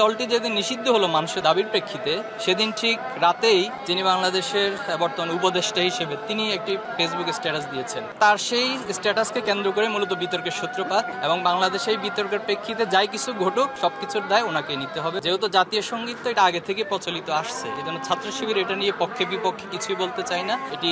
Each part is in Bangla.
দলটি যেদিন নিষিদ্ধ হলো মানুষের দাবির প্রেক্ষিতে, সেদিন ঠিক রাতেই যিনি বাংলাদেশের বর্তমান উপদেষ্টা হিসেবে তিনি একটি ফেসবুক স্ট্যাটাস দিয়েছেন। তার সেই স্ট্যাটাসকে কেন্দ্র করে মূলত বিতর্কের সূত্রপাত এবং বাংলাদেশে এই বিতর্কের প্রেক্ষিতে যাই কিছু ঘটুক, সবকিছুর দায় ওনাকে নিতে হবে। যেহেতু জাতীয় সংগীত তো এটা আগে থেকে প্রচলিত আসছে এই জন্য ছাত্র শিবির এটা নিয়ে পক্ষে বিপক্ষে কিছুই বলতে চাই না। এটি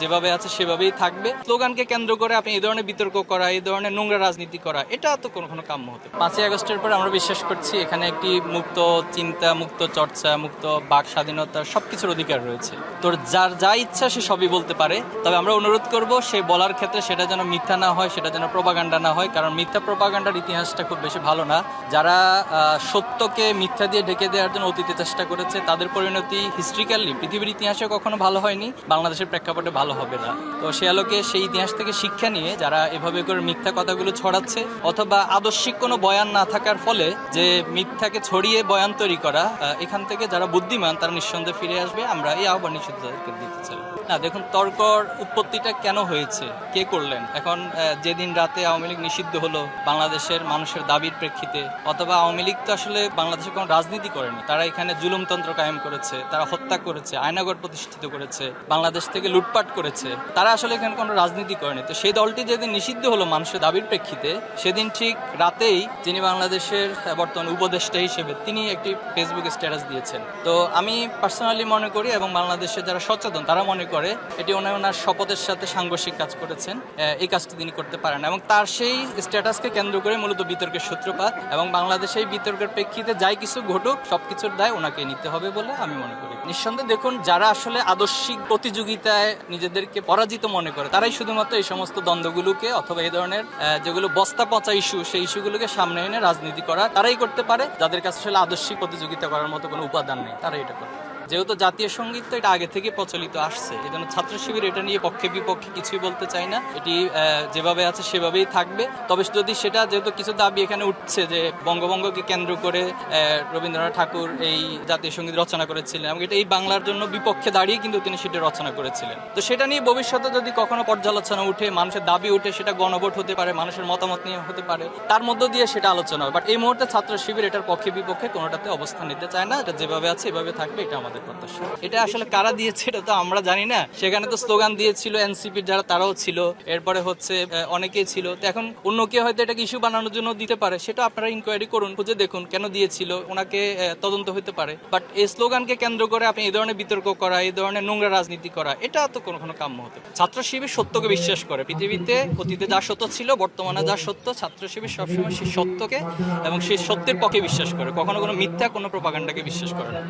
যেভাবে আছে সেভাবেই থাকবে। স্লোগানকে কেন্দ্র করে আপনি এই ধরনের বিতর্ক করা, এই ধরনের নোংরা রাজনীতি করা, এটা তো কোনো কোনো কাম্য হতে। পাঁচই আগস্টের পর আমরা বিশ্বাস করছি এখানে একটি মুক্ত, চিন্তা মুক্ত, চর্চা মুক্ত, বাক স্বাধীনতা সবকিছুর অধিকার রয়েছে। তোর যার যা ইচ্ছা সে সবই বলতে পারে। তবে আমরা অনুরোধ করব, সে বলার ক্ষেত্রে সেটা যেন মিথ্যা না হয়, সেটা যেন প্রপাগান্ডা না হয়। কারণ মিথ্যা প্রপাগান্ডার ইতিহাসটা খুব বেশি ভালো না। যারা সত্যকে মিথ্যা দিয়ে ঢেকে দেওয়ার জন্য অতীতে চেষ্টা করেছে, তাদের পরিণতি হিস্ট্রিক্যালি পৃথিবীর ইতিহাসে কখনো ভালো হয়নি। বাংলাদেশের প্রেক্ষাপটে ভালো হবে না। তো সে আলোকে সেই ইতিহাস থেকে শিক্ষা নিয়ে যারা এভাবে করে মিথ্যা কথাগুলো ছড়াচ্ছে, অথবা আদর্শিক কোনো বয়ান না থাকার ফলে যে মিথ্যাকে ছড়িয়ে বয়ান তৈরি করা এখান থেকে যারা বুদ্ধিমান, তারা নিঃসন্দেহে ফিরে আসবে। আমরা এই আহ্বান নিশ্চিত দিতে চাই। না, দেখুন, তর্কর উৎপত্তিটা কেন হয়েছে? কে করলেন? এখন যেদিন রাতে আওয়ামী লীগ নিষিদ্ধ হলো বাংলাদেশের মানুষের দাবির প্রেক্ষিতে, অথবা আওয়ামী লীগ তো আসলে বাংলাদেশে কোনো রাজনীতি করেনি। তারা এখানে জুলুমতন্ত্র কায়েম করেছে, তারা হত্যা করেছে আয়নাগর প্রতিষ্ঠিত করেছে, বাংলাদেশ থেকে লুটপাট করেছে। তারা আসলে এখানে কোনো রাজনীতি করেনি। তো সেই দলটি যেদিন নিষিদ্ধ হলো মানুষের দাবির প্রেক্ষিতে, সেদিন ঠিক রাতেই যিনি বাংলাদেশের বর্তমান উপদেষ্টা হিসেবে তিনি একটি ফেসবুক স্ট্যাটাস দিয়েছেন। তো আমি পার্সোনালি মনে করি এবং বাংলাদেশে যারা সচেতন, তারা মনে করে এটি ওনার ওনার শপথের সাথে সাংঘর্ষিক কাজ করেছেন। এই কাজটি তিনি করতে পারেন এবং তার সেই স্ট্যাটাসকে কেন্দ্র করে মূলত বিতর্কের সূত্রপাত এবং বাংলাদেশে বিতর্কের প্রেক্ষিতে যাই কিছু ঘটুক, সবকিছুর দায় ওনাকে নিতে হবে বলে আমি মনে করি। নিঃসন্দেহে দেখুন, যারা আসলে আদর্শিক প্রতিযোগিতায় নিজেদেরকে পরাজিত মনে করে, তারাই শুধুমাত্র এই সমস্ত দ্বন্দ্বগুলোকে অথবা এই ধরনের যেগুলো বস্তা পচা ইস্যু সেই ইস্যুগুলোকে সামনে এনে রাজনীতি করা, তারাই করতে পারে। যাদের কাছে আসলে আদর্শিক প্রতিযোগিতা করার মতো কোনো উপাদান নেই তারা এটা করে। যেহেতু জাতীয় সংগীত তো এটা আগে থেকে প্রচলিত আসছে, এই জন্য ছাত্র শিবির এটা নিয়ে পক্ষে বিপক্ষে কিছুই বলতে চাই না। এটি যেভাবে আছে সেভাবেই থাকবে। তবে যদি সেটা যেহেতু কিছু দাবি এখানে উঠছে যে বঙ্গভঙ্গকে কেন্দ্র করে রবীন্দ্রনাথ ঠাকুর এই জাতীয় সংগীত রচনা করেছিলেন এবং এটা এই বাংলার জন্য বিপক্ষে দাঁড়িয়ে কিন্তু তিনি সেটা রচনা করেছিলেন। তো সেটা নিয়ে ভবিষ্যতে যদি কখনো পর্যালোচনা উঠে, মানুষের দাবি উঠে, সেটা গণভোট হতে পারে, মানুষের মতামত নিয়ে হতে পারে, তার মধ্য দিয়ে সেটা আলোচনা হয়। বাট এই মুহূর্তে ছাত্র শিবির এটার পক্ষে বিপক্ষে কোনোটাতে অবস্থান নিতে চায় না। এটা যেভাবে আছে, এভাবে থাকবে, এটা আমাদের প্রত্যাশা। এটা আসলে কারা দিয়েছে এটা তো আমরা জানি না। সেখানে তো স্লোগান দিয়েছিল এনসিপির যারা তারাও ছিল। এরপরে হচ্ছে অনেকেই ছিল। তো এখন অন্য কেউ হয়তো এটাকে ইস্যু বানানোর জন্য দিতে পারে। সেটা আপনারা ইনকোয়ারি করুন, খুঁজে দেখুন কেন দিয়েছিল, ওনাকে তদন্ত হতে পারে। বাট এই স্লোগানকে কেন্দ্র করে আপনি এই ধরনের বিতর্ক করা, এই ধরনের নোংরা রাজনীতি করা, এটা তো কোনো কোনো কাম্য হতে। ছাত্র শিবির সত্যকে বিশ্বাস করে। পৃথিবীতে অতীতে যা সত্য ছিল, বর্তমানে যা সত্য, ছাত্র শিবির সবসময় সেই সত্যকে এবং সেই সত্যের পক্ষে বিশ্বাস করে। কখনো কোনো মিথ্যা, কোনো প্রপাগান্ডাকে বিশ্বাস করে না।